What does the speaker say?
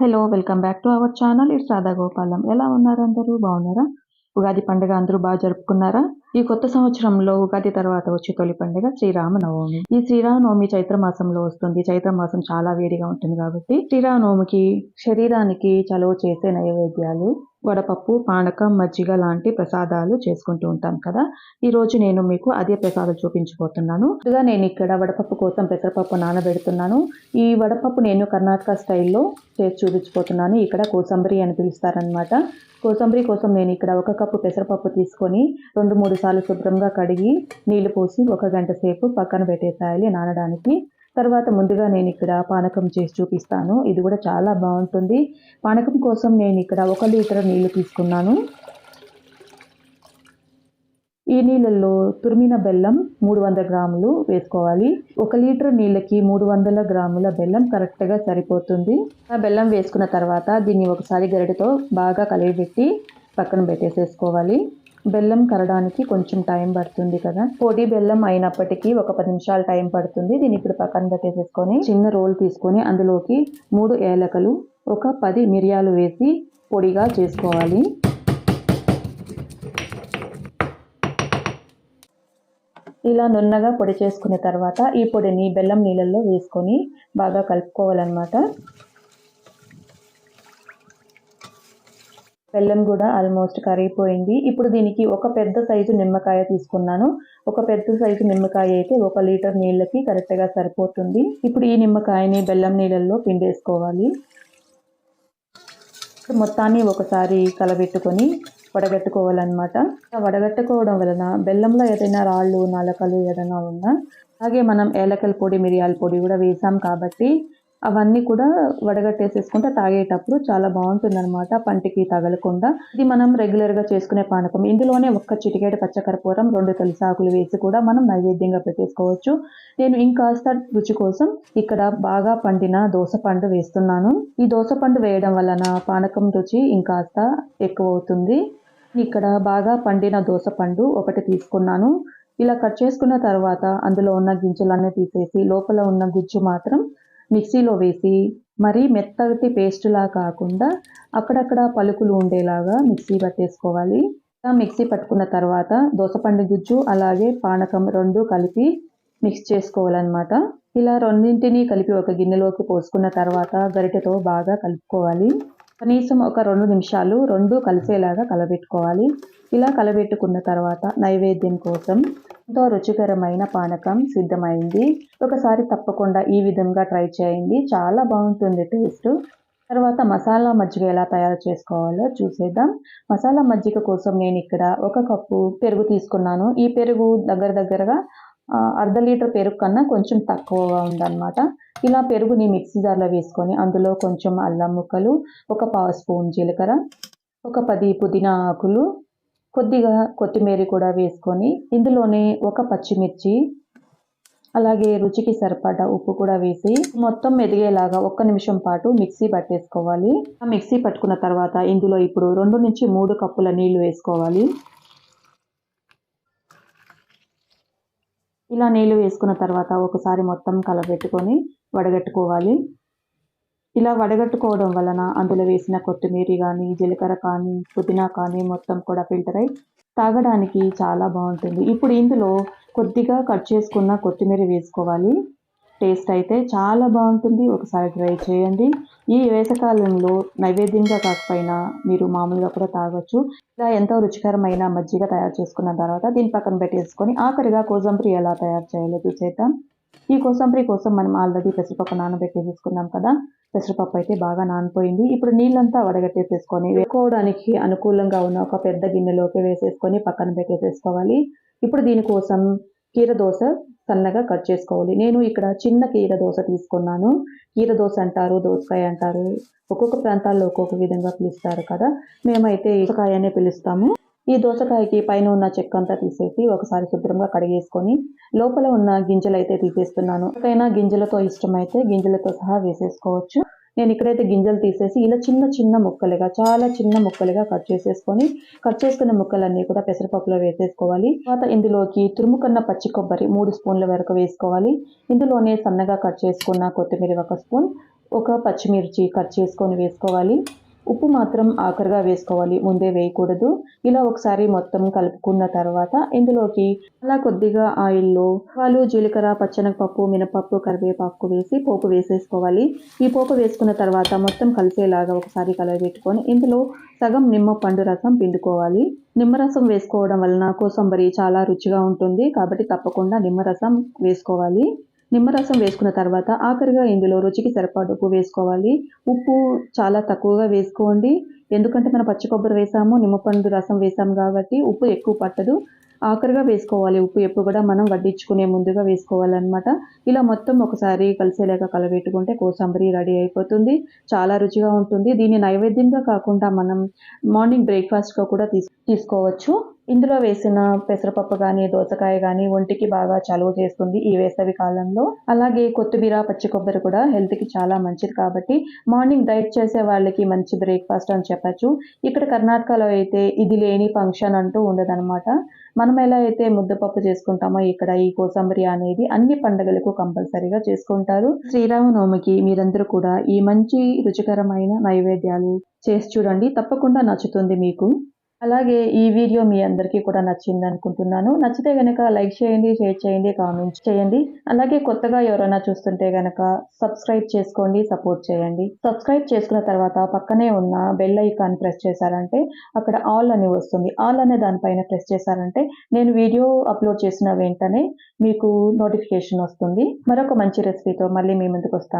Hello welcome back to our channel it's Radha Gopalam ఎలా ఉన్నారు అందరూ? బాగున్నారా? ఉగాది పండుగ అందరూ బాగా జరుపుకున్నారా? ఈ కొత్త సంవత్సరంలో ఉగాది తర్వాత వచ్చే తొలి పండుగ శ్రీరామనవమి. ఈ శ్రీరామనవమి చైత్ర మాసంలో వస్తుంది. చైత్ర మాసం చాలా వేడిగా ఉంటుంది కాబట్టి శ్రీరామనవమికి శరీరానికి చలువ చేసే నైవేద్యాలు వడపప్పు పానకం మజ్జిగ లాంటి ప్రసాదాలు చేసుకుంటూ ఉంటాం కదా. ఈ రోజు నేను మీకు అదే ప్రసాదాలు చూపించబోతున్నాను. ముందుగా నేను ఇక్కడ వడపప్పు కోసం పెసరపప్పు నానబెడుతున్నాను. ఈ వడపప్పు నేను కర్ణాటక స్టైల్లో చేసి చూపించబోతున్నాను. ఇక్కడ కోసంబరి అని పిలుస్తారనమాట కోసంబరి కోసం నేను ఇక్కడ ఒక కప్పు పెసరపప్పు తీసుకొని రెండు మూడు సార్లు శుభ్రంగా కడిగి నీళ్ళు పోసి ఒక గంట సేపు పక్కన స్థాయిలో నానడానికి. తర్వాత ముందుగా నేను ఇక్కడ పానకం చేసి చూపిస్తాను. ఇది కూడా చాలా బాగుంటుంది. పానకం కోసం నేను ఇక్కడ ఒక లీటర్ నీళ్ళు తీసుకున్నాను. ఈ నీళ్ళల్లో తురిమిన బెల్లం మూడు వందల గ్రాములు వేసుకోవాలి. ఒక లీటర్ నీళ్ళకి మూడు వందల గ్రాముల బెల్లం కరెక్ట్గా సరిపోతుంది. ఆ బెల్లం వేసుకున్న తర్వాత దీన్ని ఒకసారి గరిటతో బాగా కలిగిపెట్టి పక్కన పెట్టేసేసుకోవాలి. బెల్లం కరడానికి కొంచెం టైం పడుతుంది కదా. పొడి బెల్లం అయినప్పటికీ ఒక పది నిమిషాలు టైం పడుతుంది. దీన్ని ఇప్పుడు పక్కన పెట్టేసేసుకొని చిన్న రోల్ తీసుకొని అందులోకి మూడు ఏలకలు ఒక పది మిరియాలు వేసి పొడిగా చేసుకోవాలి. ఇలా నున్నగా పొడి చేసుకున్న తర్వాత ఈ పొడిని బెల్లం నీళ్ళల్లో వేసుకొని బాగా కలుపుకోవాలన్నమాట. బెల్లం కూడా ఆల్మోస్ట్ కరిగిపోయింది. ఇప్పుడు దీనికి ఒక పెద్ద సైజు నిమ్మకాయ తీసుకున్నాను. ఒక పెద్ద సైజు నిమ్మకాయ అయితే ఒక లీటర్ నీళ్ళకి కరెక్ట్గా సరిపోతుంది. ఇప్పుడు ఈ నిమ్మకాయని బెల్లం నీళ్ళల్లో పిండేసుకోవాలి. మొత్తాన్ని ఒకసారి కలబెట్టుకొని వడగట్టుకోవాలన్నమాట. వడగట్టుకోవడం వలన బెల్లంలో ఏదైనా రాళ్ళు నలకలు ఏదైనా ఉన్నా అలాగే మనం ఏలకల పొడి మిరియాల పొడి కూడా వేసాం కాబట్టి అవన్నీ కూడా వడగట్టేసేసుకుంటే తాగేటప్పుడు చాలా బాగుంటుందన్నమాట పంటికి తగలకుండా. ఇది మనం రెగ్యులర్గా చేసుకునే పానకం. ఇందులోనే ఒక్క చిటికేడు పచ్చకర్పూరం రెండు తులసాకులు వేసి కూడా మనం నైవేద్యంగా పెట్టేసుకోవచ్చు. నేను ఇంకాస్త రుచి కోసం ఇక్కడ బాగా పండిన దోసపండు వేస్తున్నాను. ఈ దోసపండు వేయడం వలన పానకం రుచి ఇంకాస్త ఎక్కువ అవుతుంది ఇక్కడ బాగా పండిన దోసపండు ఒకటి తీసుకున్నాను. ఇలా కట్ చేసుకున్న తర్వాత అందులో ఉన్న గింజలన్నీ తీసేసి లోపల ఉన్న గుజ్జు మాత్రం మిక్సీలో వేసి మరీ మెత్తటి పేస్టులా కాకుండా అక్కడక్కడ పలుకులు ఉండేలాగా మిక్సీ పట్టేసుకోవాలి. మిక్సీ పట్టుకున్న తర్వాత దోసపండు గుజ్జు అలాగే పానకం రెండు కలిపి మిక్స్ చేసుకోవాలన్నమాట. ఇలా రెండింటినీ కలిపి ఒక గిన్నెలోకి పోసుకున్న తర్వాత గరిటెతో బాగా కలుపుకోవాలి. కనీసం ఒక రెండు నిమిషాలు రెండు కలిసేలాగా కలబెట్టుకోవాలి. ఇలా కలబెట్టుకున్న తర్వాత నైవేద్యం కోసం ఎంతో రుచికరమైన పానకం సిద్ధమైంది. ఒకసారి తప్పకుండా ఈ విధంగా ట్రై చేయండి. చాలా బాగుంటుంది టేస్ట్. తర్వాత మసాలా మజ్జిగ ఎలా తయారు చేసుకోవాలో చూసేద్దాం. మసాలా మజ్జిగ కోసం నేను ఇక్కడ ఒక కప్పు పెరుగు తీసుకున్నాను. ఈ పెరుగు దగ్గర దగ్గరగా అర్ధ లీటర్ పెరుగు కన్నా కొంచెం తక్కువగా ఉందన్నమాట. ఇలా పెరుగుని మిక్సీ జార్లో వేసుకొని అందులో కొంచెం అల్లం ముక్కలు ఒక పావు స్పూన్ జీలకర్ర ఒక పది పుదీనా ఆకులు కొద్దిగా కొత్తిమీర కూడా వేసుకొని ఇందులోనే ఒక పచ్చిమిర్చి అలాగే రుచికి సరిపడా ఉప్పు కూడా వేసి మొత్తం ఎదిగేలాగా ఒక్క నిమిషం పాటు మిక్సీ పట్టేసుకోవాలి. ఆ మిక్సీ పట్టుకున్న తర్వాత ఇందులో ఇప్పుడు రెండు నుంచి మూడు కప్పుల నీళ్ళు వేసుకోవాలి. ఇలా నీళ్ళు వేసుకున్న తర్వాత ఒకసారి మొత్తం కలబెట్టుకొని వడగట్టుకోవాలి. ఇలా వడగట్టుకోవడం వలన అందులో వేసిన కొత్తిమీర కానీ జీలకర్ర కానీ పుదీనా కానీ మొత్తం కూడా ఫిల్టర్ అయి తాగడానికి చాలా బాగుంటుంది. ఇప్పుడు ఇందులో కొద్దిగా కట్ చేసుకున్న కొత్తిమీర వేసుకోవాలి. టేస్ట్ అయితే చాలా బాగుంటుంది. ఒకసారి ట్రై చేయండి. ఈ వేసకాలంలో నైవేద్యంగా కాకపోయినా మీరు మామూలుగా కూడా తాగొచ్చు. ఇలా ఎంతో రుచికరమైన మజ్జిగ తయారు చేసుకున్న తర్వాత దీని పక్కన పెట్టేసుకొని ఆఖరిగా కోసంపరి ఎలా తయారు చేయాలో చూసేద్దాం. ఈ కోసంపరి కోసం మనం ఆల్రెడీ పెసరపప్పు నానబెట్టేసుకున్నాం కదా. పెసరపప్పు అయితే బాగా నానిపోయింది. ఇప్పుడు నీళ్ళంతా వడగట్టేసేసుకొని వేసుకోవడానికి అనుకూలంగా ఉన్న ఒక పెద్ద గిన్నెలోకి వేసేసుకొని పక్కన పెట్టేసేసుకోవాలి. ఇప్పుడు దీనికోసం కీర దోశ సన్నగా కట్ చేసుకోవాలి. నేను ఇక్కడ చిన్న కీర దోశ తీసుకున్నాను. కీర దోశ అంటారు దోసకాయ అంటారు. ఒక్కొక్క ప్రాంతాల్లో ఒక్కొక్క విధంగా పిలుస్తారు కదా. మేమైతే దోసకాయ అనే పిలుస్తాము. ఈ దోసకాయకి పైన ఉన్న చెక్క అంతా తీసేసి ఒకసారి శుభ్రంగా కడిగేసుకొని లోపల ఉన్న గింజలు అయితే తీసేస్తున్నాను. ఎక్కడైనా గింజలతో ఇష్టమైతే గింజలతో సహా వేసేసుకోవచ్చు. నేను ఇక్కడైతే గింజలు తీసేసి ఇలా చిన్న చిన్న ముక్కలుగా చాలా చిన్న ముక్కలుగా కట్ చేసేసుకొని కట్ చేసుకున్న ముక్కలన్నీ కూడా పెసరపప్పులో వేసేసుకోవాలి. తర్వాత ఇందులోకి తురుముకున్న పచ్చి కొబ్బరి మూడు స్పూన్ల వరకు వేసుకోవాలి. ఇందులోనే సన్నగా కట్ చేసుకున్న కొత్తిమీర ఒక స్పూన్ ఒక పచ్చిమిర్చి కట్ చేసుకొని వేసుకోవాలి. ఉప్పు మాత్రం ఆఖరిగా వేసుకోవాలి. ముందే వేయకూడదు. ఇలా ఒకసారి మొత్తం కలుపుకున్న తర్వాత ఇందులోకి అలా కొద్దిగా ఆయిల్లో వాళ్ళు జీలకర్ర పచ్చనపప్పు మినపప్పు కరివేపాకు వేసి పోపు వేసేసుకోవాలి. ఈ పోపు వేసుకున్న తర్వాత మొత్తం కలిసేలాగా ఒకసారి కలబెట్టుకొని ఇందులో సగం నిమ్మ పండు రసం పిండుకోవాలి. నిమ్మరసం వేసుకోవడం వలన కోసంబరి చాలా రుచిగా ఉంటుంది. కాబట్టి తప్పకుండా నిమ్మరసం వేసుకోవాలి. నిమ్మరసం వేసుకున్న తర్వాత ఆఖరిగా ఇందులో రుచికి సరిపడ ఉప్పు వేసుకోవాలి. ఉప్పు చాలా తక్కువగా వేసుకోండి. ఎందుకంటే మనం పచ్చి కొబ్బరి వేసాము నిమ్మపండు రసం వేసాము కాబట్టి ఉప్పు ఎక్కువ పట్టదు. ఆఖరిగా వేసుకోవాలి ఉప్పు ఎప్పుడు కూడా మనం వడ్డించుకునే ముందుగా వేసుకోవాలన్నమాట. ఇలా మొత్తం ఒకసారి కలిసేలాగా కలబెట్టుకుంటే కోసంబరి రెడీ అయిపోతుంది. చాలా రుచిగా ఉంటుంది. దీన్ని నైవేద్యంగా కాకుండా మనం మార్నింగ్ బ్రేక్ఫాస్ట్గా కూడా తీసు తీసుకోవచ్చు. ఇందులో వేసిన పెసరపప్పు కానీ దోసకాయ కానీ ఒంటికి బాగా చలువ చేస్తుంది ఈ వేసవి కాలంలో. అలాగే కొత్తిమీర పచ్చి కొబ్బరి కూడా హెల్త్కి చాలా మంచిది కాబట్టి మార్నింగ్ డైట్ చేసే వాళ్ళకి మంచి బ్రేక్ఫాస్ట్ అని చెప్పచ్చు. ఇక్కడ కర్ణాటకలో అయితే ఇది లేని ఫంక్షన్ అంటూ ఉండదనమాట మనం ఎలా అయితే ముద్దపప్పు చేసుకుంటామో ఇక్కడ ఈ కోసంబరి అనేది అన్ని పండుగలకు కంపల్సరీగా చేసుకుంటారు. శ్రీరామనవమికి మీరందరూ కూడా ఈ మంచి రుచికరమైన నైవేద్యాలు చేసి చూడండి. తప్పకుండా నచ్చుతుంది మీకు. అలాగే ఈ వీడియో మీ అందరికీ కూడా నచ్చింది అనుకుంటున్నాను. నచ్చితే గనక లైక్ చేయండి షేర్ చేయండి కామెంట్ చేయండి. అలాగే కొత్తగా ఎవరైనా చూస్తుంటే గనక సబ్స్క్రైబ్ చేసుకోండి సపోర్ట్ చేయండి. సబ్స్క్రైబ్ చేసుకున్న తర్వాత పక్కనే ఉన్న బెల్ ఐకాన్ ప్రెస్ చేశారంటే అక్కడ ఆల్ అని వస్తుంది. ఆల్ అనే దానిపైన ప్రెస్ చేశారంటే నేను వీడియో అప్లోడ్ చేసిన వెంటనే మీకు నోటిఫికేషన్ వస్తుంది. మరొక మంచి రెసిపీతో మళ్ళీ మీ ముందుకు వస్తాను.